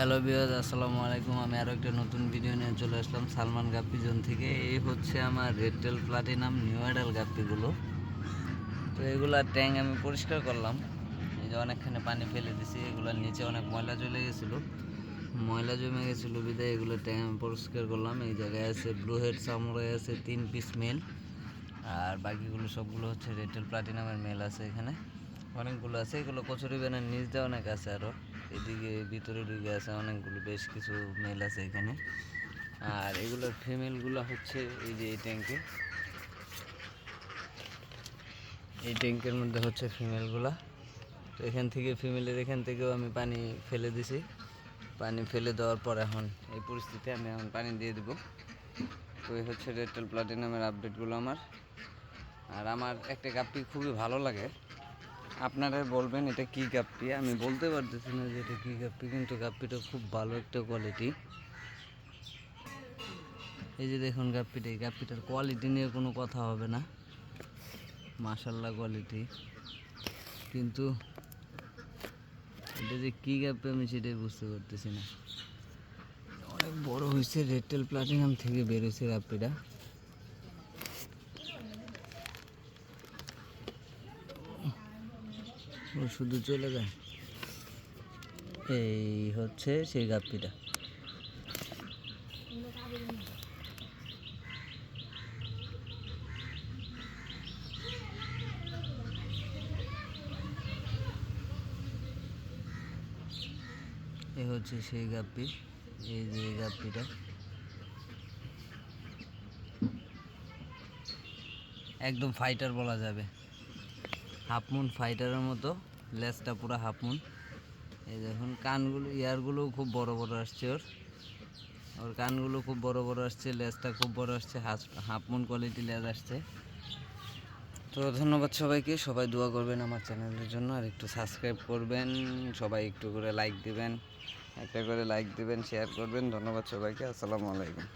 Hello বিয়াজ আসসালামু আলাইকুম। আমি আরও একটা নতুন ভিডিও নিয়ে চলে আসলাম সালমান গাপ্পি জোন থেকে। এই হচ্ছে আমার red tail platinum new idol গাপ্পিগুলো। তো এগুলা ট্যাঙ্ক আমি পরিষ্কার করলাম। এই যে অনেকখানে পানি ফেলে দিছি, এগুলোর নিচে অনেক ময়লা চলে গেছিল। ময়লা জমে গেছিল বিদায় এগুলো ট্যাঙ্ক আমি পরিষ্কার করলাম। এই জায়গায় আছে ব্লু হেড সামুরাই আছে, তিন পিস মেল আর বাকিগুলো সবগুলো হচ্ছে রেটেল প্লাটিনামের মেল আছে এখানে। অনেকগুলো আছে, এগুলো কচুরি ব্যানের নিচ দিয়ে অনেক আছে আরও এদিকে ভিতরে ঢুকে আছে অনেকগুলো, বেশ কিছু মেল আছে এখানে। আর এগুলোর ফিমেলগুলো হচ্ছে এই যে এই ট্যাঙ্কে এই ট্যাঙ্কের মধ্যে হচ্ছে ফিমেলগুলা তো এখান থেকে ফিমেলের এখান থেকেও আমি পানি ফেলে দিছি। পানি ফেলে দেওয়ার পর এখন এই পরিস্থিতি আমি এখন পানি দিয়ে দেবো। তো এই হচ্ছে রেটেল প্লাটিনামের আপডেটগুলো আমার। আর আমার একটা গাপ্পি খুবই ভালো লাগে। আপনারা বলবেন এটা কি গাপ্পি? আমি বলতে পারতেছি না যে এটা কি গাপ্পি, কিন্তু গাপ্পিটা খুব ভালো একটা কোয়ালিটি এই যে দেখুন গাপ্পিটা, এই গাপ্পিটার কোয়ালিটি নিয়ে কোনো কথা হবে না। মাশাল্লাহ কোয়ালিটি কিন্তু এটা যে কী গাপ্পি আমি সেটাই বুঝতে পারতেছি না। অনেক বড় হয়েছে রেটেল প্লাটিনাম থেকে বেরোছে গাপ্পিটা। শুধু চলে যায়। এই হচ্ছে সেই গাপ্পিটা। এ হচ্ছে সেই গাপ্পি, এই যে গাপ্পিটা। একদম ফাইটার বলা যাবে। হাফ মুন ফাইটারের মতো লেজটা পুরো হাফ মুন। এই দেখুন, কানগুলো, ইয়ারগুলোও খুব বড় বড় আসছে ওর। ওর কানগুলো খুব বড় বড় আসছে লেজটা খুব বড় আসছে, হাফ মুন কোয়ালিটি লেজ আসছে। তো ধন্যবাদ সবাইকে, সবাই দোয়া করবেন আমার চ্যানেলের জন্য, আর একটু সাবস্ক্রাইব করবেন, সবাই একটু করে লাইক দিবেন, একটা করে লাইক দিবেন, শেয়ার করবেন। ধন্যবাদ সবাইকে, আসসালামু আলাইকুম।